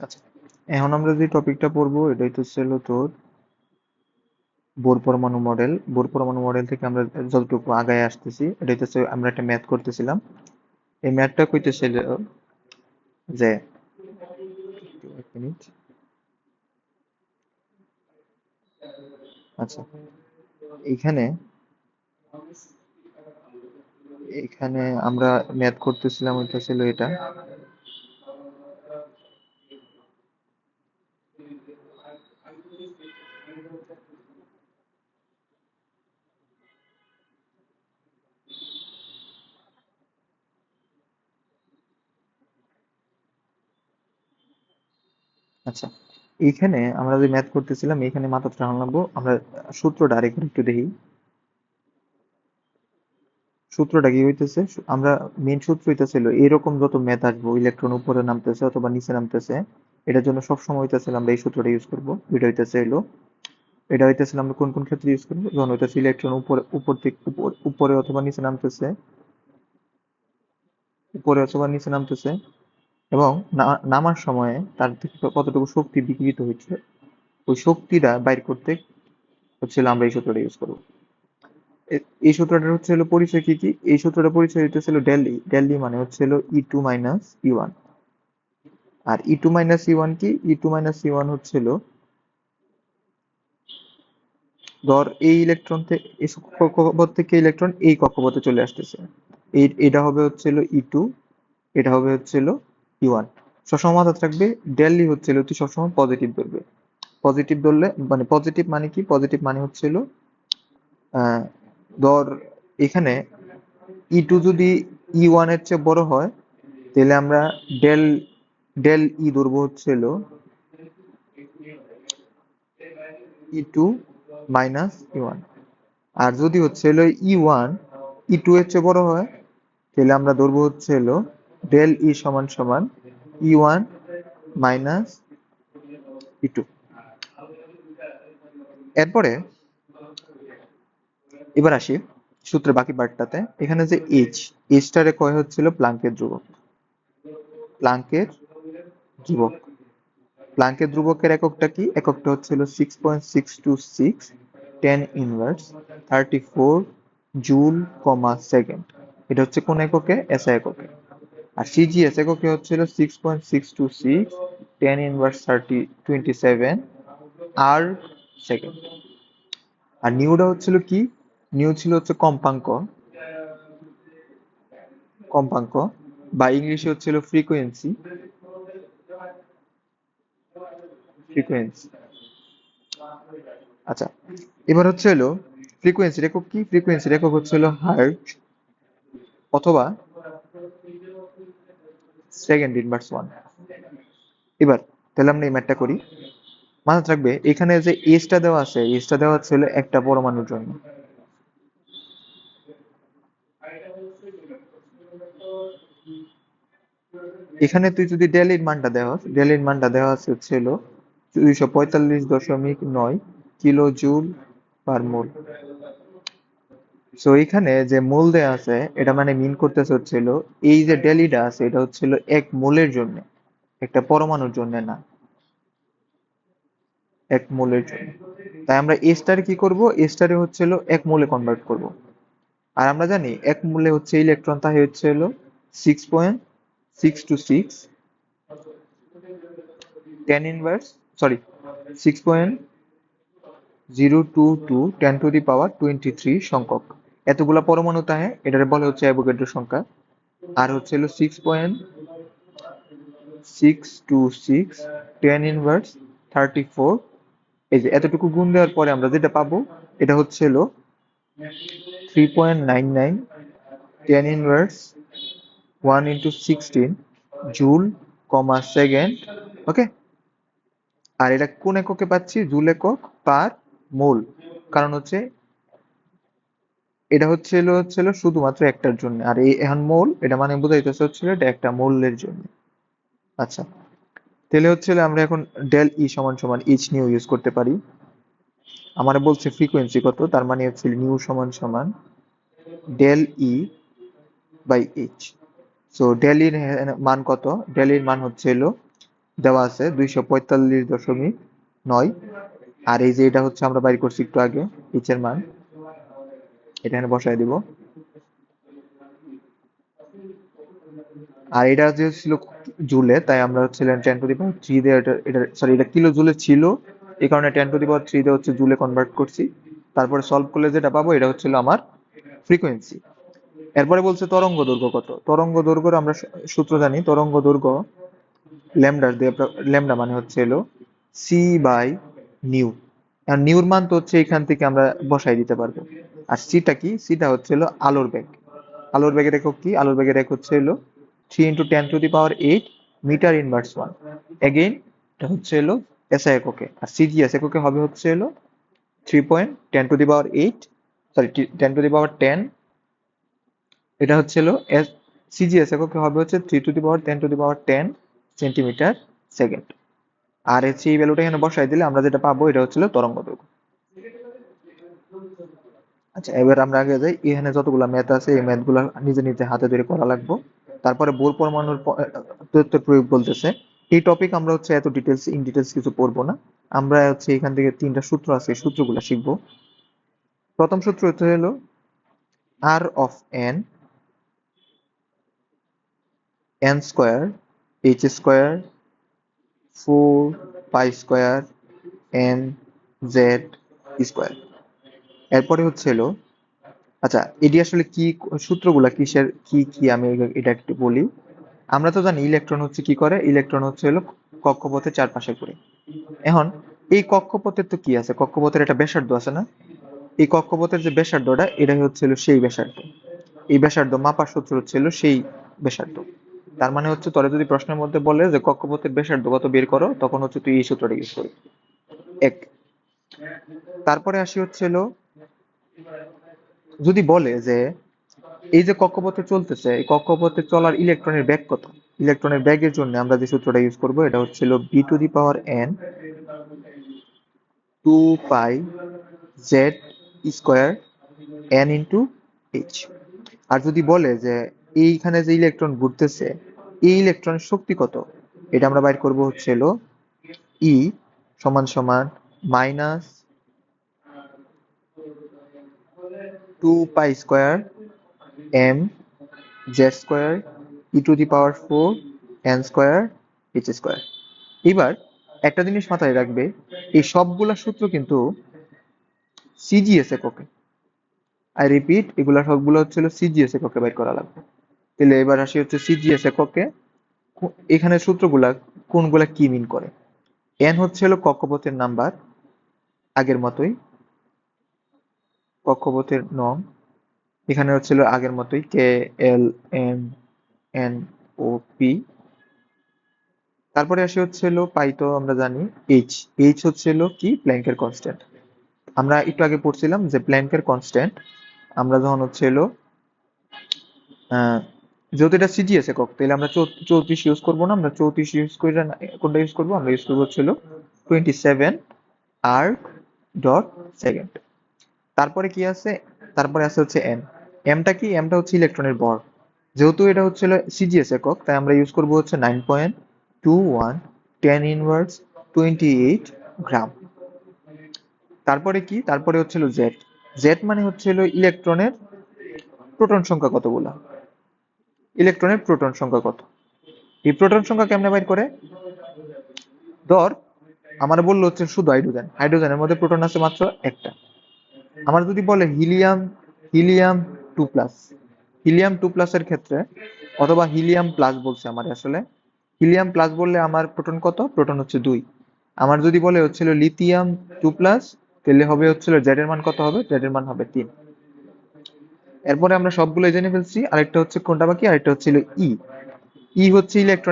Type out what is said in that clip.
আচ্ছা। এখন আমরা যে টপিকটা পড়ব এটা হচ্ছে হলো তোর বোর পরমাণু মডেল বোর পরমাণু মডেল থেকে আমরা যতটুকু আগায় আসতেছি এটা হচ্ছে আমরা একটা ম্যাথ করতেছিলাম। এই ম্যাথটা কইতেছিল যে আচ্ছা এখানে এখানে আমরা ম্যাথ করতেছিলাম, ওইটা ছিল এটা। আচ্ছা এইখানে আমরা যে ম্যাথ করতেছিলাম, এখানে মাথা টান লাগবো। আমরা সূত্রটা আরেকবার একটু দেখি। সূত্রটা কি হইতেছে? আমরা মেন সূত্র হইতেছিল, এরকম যত ম্যাথ আসব ইলেকট্রন উপরে নামতেছে অথবা নিচে নামতেছে এটার জন্য সবসময় হইতেছিল আমরা এই সূত্রটা ইউজ করব। এটা হইতেছে এলো এটা হইতেছিল আমরা কোন কোন ক্ষেত্রে ইউজ করব? যখন হইতেছে ইলেকট্রন উপরে, উপর থেকে উপরে অথবা নিচে নামতেছে। উপরে অথবা নিচে নামতেছে এবং নামার সময়ে তার থেকে কতটুকু শক্তি বিকৃত হচ্ছে ওই শক্তিটা বাইর করতে হচ্ছিল আমরা এই সূত্রটা ইউজ করব। এই সূত্রটার হচ্ছে হলো পরিচয় কি কি? এই সূত্রটা পরিচয় হইতেছিল ডেলি ডেলি মানে হচ্ছে হলো E two minus E one আর E two minus E one কি? E two minus E one হচ্ছিল ধর এই ইলেকট্রন থেকে কক্ষপথ থেকে ইলেকট্রন এই কক্ষপথে চলে আসতেছে। এই, এটা হবে হচ্ছিল ই টু এটা হবে হচ্ছিল ই ওয়ান সবসময় মাথায় থাকবে ডেলি হচ্ছিল, তুই সবসময় পজিটিভ ধরবে। পজিটিভ ধরলে মানে পজিটিভ মানে কি? পজিটিভ মানে হচ্ছিল ধর এখানে ই টু যদি ই ওয়ানের চেয়ে বড় হয়, তাহলে আমরা ডেল ডেল ই ধরবো হচ্ছিল E two minus E one আর যদি হচ্ছে ই ওয়ান ই টু এর চেয়ে বড় হয়, তাহলে আমরা ধরবো হচ্ছে হলো ডেল ই সমান সমান E one minus E two এরপরে এবার আসি সূত্রের বাকি পার্টটাতে। এখানে যে এইচ এইচটারে কয় হচ্ছিল প্লাঙ্কের ধ্রুবক। প্লাঙ্কের ধ্রুবক। প্লাঙ্কের ধ্রুবকের এককটা কি? এককটা হচ্ছিল six point six two six ten inverse thirty four joule কমা সেকেন্ড এটা হচ্ছে কোন এককে? এসআই এককে। আর সিজিএস এককে হচ্ছিল six point six two six ten inverse thirty twenty seven আর সেকেন্ড আর নিউটা হচ্ছিল কি? নিউ ছিল হচ্ছে কম্পাঙ্ক। কম্পাঙ্ক। বা ইংলিশে হচ্ছিল ফ্রিকোয়েন্সি ফ্রিকোয়েন্সি আচ্ছা এবার হচ্ছে হলো ফ্রিকোয়েন্সি একক কি? ফ্রিকোয়েন্সি একক হচ্ছে হলো হার্ট অথবা সেকেন্ড ইনভার্স ওয়ান এবার তাহলে আমরা এই ম্যাটটা করি। মাথায় রাখবে এখানে যে এসটা দেওয়া আছে এসটা দেওয়া ছিল একটা পরমাণুর জন্য। এখানে তুই যদি ডেলির মানটা দেওয়া ডেলির মানটা দেওয়া আছে হচ্ছে হলো দুইশো পঁয়তাল্লিশ দশমিক নয় kilo joule per mole. So এখানে যে মোল দেওয়া আছে, এটা মানে মিন করতেছে হচ্ছিল, এই যে ডেলিটা আছে, এটা হচ্ছিল এক মোলের জন্য, একটা পরমাণুর জন্য না। এক মোলের জন্য। তাই আমরা এস্টার কি করব? এস্টারে হচ্ছিল এক মোলে কনভার্ট করব। আর আমরা জানি এক মূলে হচ্ছে ইলেকট্রন, তাই হচ্ছে six point six two six ten inverse sorry six point zero two two ten to the power twenty three সংখ্যক। এতগুলা পরমাণু তাহে এটার বলে হচ্ছে অ্যাভোগেড্রো সংখ্যা। আর হচ্ছে হলো six point six two six ten inverse thirty four এই যে এতটুকু গুণ দেওয়ার পরে আমরা যেটা পাবো, এটা হচ্ছে হলো three point nine nine ten inverse one into sixteen joule কমা সেকেন্ড ওকে আর এটা কোন এককে পাচ্ছি? জুল একক পার মোল। কারণ হচ্ছে এটা হচ্ছে হচ্ছিল শুধুমাত্র একটার জন্য। আর এই এখন মোল, এটা মানে বোঝাইতেছে হচ্ছিল এটা একটা মোলের জন্য। আচ্ছা। তাহলে হচ্ছিল আমরা এখন ডেল ই সমান সমান এইচ নিউ ইউজ করতে পারি। আমার বলছে ফ্রিকোয়েন্সি কত, তার মানে হচ্ছে নিউ সমান সমান del E by H so ডেলির মান কত? ডেল ডেলির মান হচ্ছে দেওয়া আছে দুইশো পঁয়তাল্লিশ দশমিক নয়। আর এই যে এটা হচ্ছে আমরা বাইর করছি একটু আগে এর মান। এটা এখানে বসায় দিব। আর এটা যে ছিল জুলে, তাই আমরা হচ্ছে ten to the power three দিয়ে এটা এটা সরি এটা কিলো জুলে ছিল। এই কারণে ten to the power three দিয়ে হচ্ছে জুলে কনভার্ট করছি। তারপরে সলভ করলে যেটা পাবো, এটা হচ্ছিল আমার ফ্রিকোয়েন্সি এরপরে বলছে তরঙ্গ দৈর্ঘ্য কত? তরঙ্গ দৈর্ঘ্যের আমরা সূত্র জানি, তরঙ্গ দৈর্ঘ্য ল্যামডার দিয়ে ল্যামডা মানে হচ্ছে এলো সি বাই নিউ আর নিউর মান তো হচ্ছে এখান থেকে আমরা বসাই দিতে পারব। আর সিটা কি? সিটা হচ্ছে হলো আলোর বেগ। আলোর বেগের একক কি? আলোর বেগের একক হচ্ছে হলো three into ten to the power eight metre inverse one again এটা হচ্ছে হলো এসআই এককে। আর সিজিএস এককে হবে হচ্ছে হলো three point ten to the power eight sorry ten to the power ten এটা হচ্ছে হলো এস সিজিএস এককে হবে হচ্ছে three to the power ten to the power ten centimetre, second. আর হচ্ছে এই ভ্যালুটা এখানে বসাই দিলে আমরা যেটা পাবো, এটা হচ্ছিল তরঙ্গ দৈর্ঘ্য আচ্ছা এবার আমরা আগে যাই। এখানে যতগুলো ম্যাথ আছে, এই ম্যাথগুলো নিজে নিজে হাতে ধরে করা লাগবে। তারপরে বোর পরমাণুর তথ্য প্রয়োগ বলতেছে। এই টপিক আমরা হচ্ছে এত ডিটেলস ইন ডিটেলস কিছু পড়ব না। আমরা হচ্ছে এখান থেকে তিনটা সূত্র আছে সূত্রগুলো শিখব। প্রথম সূত্র হচ্ছে হলো r of n n square h square four pi square n z square এরপরে হচ্ছে হলো আচ্ছা এটি আসলে কি সূত্রগুলা কিসের, কি কি আমি এটা একটু বলি। আমরা তো জানি ইলেকট্রন হচ্ছে কি করে? ইলেকট্রন হচ্ছে হলো কক্ষপথের চারপাশে ঘুরে। এখন, এই কক্ষপথের তো কি আছে? কক্ষপথের একটা ব্যাসার্ধ আছে না? এই কক্ষপথের যে ব্যাসার্ধটা, এটাই হচ্ছে হলো সেই ব্যাসার্ধ। এই ব্যাসার্ধ মাপার সূত্র হচ্ছে হলো সেই ব্যাসার্ধ। তার মানে হচ্ছে তোরা যদি প্রশ্নের মধ্যে বলে যে কক্ষপথের ব্যাসার্ধ কত বের করো, তখন হচ্ছে তুই এই সূত্রটা ইউজ করবি এক। তারপরে আসি হচ্ছে হলো, যদি বলে যে এই যে কক্ষপথে চলতেছে, এই কক্ষপথে চলার ইলেকট্রনের ব্যাগ কত? ইলেকট্রনের ব্যাগের জন্য আমরা যে সূত্রটা ইউজ করব, এটা হচ্ছিল b to the power n two pi z square n into h আর যদি বলে যে এইখানে যে ইলেকট্রন ঘুরতেছে এই ইলেকট্রনের শক্তি কত? এটা আমরা বাইর করব হচ্ছে হলো ই সমান সমান minus two pi square m z square e to the power four n square h square এবার একটা জিনিস মাথায় রাখবে, এই সবগুলা সূত্র কিন্তু সিজিএস এককে। আই রিপিট এগুলা সবগুলো হচ্ছিল সিজিএস এককে বের করা লাগবে। তাহলে এবার আসি হচ্ছে সিজিএস এককে। এখানে সূত্রগুলা কোনগুলা কি মিন করে? এন হচ্ছে হলো কক্ষপথের নাম্বার আগের মতোই। কক্ষপথের নং এখানে হচ্ছিল আগের মতোই K L M N O P তারপরে আসি হচ্ছে হলো পাই তো আমরা জানি এইচ এইচ হচ্ছে হলো কি? প্ল্যাঙ্কের কনস্ট্যান্ট আমরা একটু আগে পড়ছিলাম যে প্ল্যাঙ্কের কনস্ট্যান্ট আমরা যখন হচ্ছে হলো আহ, যেহেতু এটা সিজিএস একক, তাহলে আমরা চৌত্রিশ ইউজ করব না, আমরা চৌত্রিশ ইউজ করে না, কোনটা ইউজ করব? আমরা ইউজ করব হচ্ছে হলো টোয়েন্টি সেভেন আর ডট সেকেন্ড তারপরে কি আছে? তারপরে আছে হচ্ছে এম এমটা কি? এমটা হচ্ছে ইলেকট্রনের ভর। যেহেতু এটা হচ্ছে সিজিএস একক, তাই আমরা ইউজ করব হচ্ছে nine point two one ten inverse twenty eight gram তারপরে কি? তারপরে হচ্ছিল জেড জেড মানে হচ্ছিল ইলেকট্রনের প্রোটন সংখ্যা কতগুলা? ইলেকট্রনের প্রোটন সংখ্যা কত? এই প্রোটন সংখ্যা কেমনে বাইর করে? ধর, আমার বলল হচ্ছে শুধু হাইড্রোজেন। হাইড্রোজেনের মধ্যে প্রোটন আছে মাত্র একটা। আমার যদি বলে helium helium two plus, helium two প্লাসের ক্ষেত্রে, অথবা হিলিয়াম প্লাস বলছে আমার আসলে, হিলিয়াম প্লাস বললে আমার প্রোটন কত? প্রোটন হচ্ছে দুই। আমার যদি বলে হচ্ছিল লিথিয়াম টু প্লাস, তাহলে হবে হচ্ছিল জেড এর মান কত হবে? জেড এর মান হবে তিন। এরপরে আমরা সবগুলো জেনে ফেলছি। আরেকটা হচ্ছে কোনটা বাকি? আরেকটা হচ্ছিল ই ই হচ্ছে ইলেকট্রন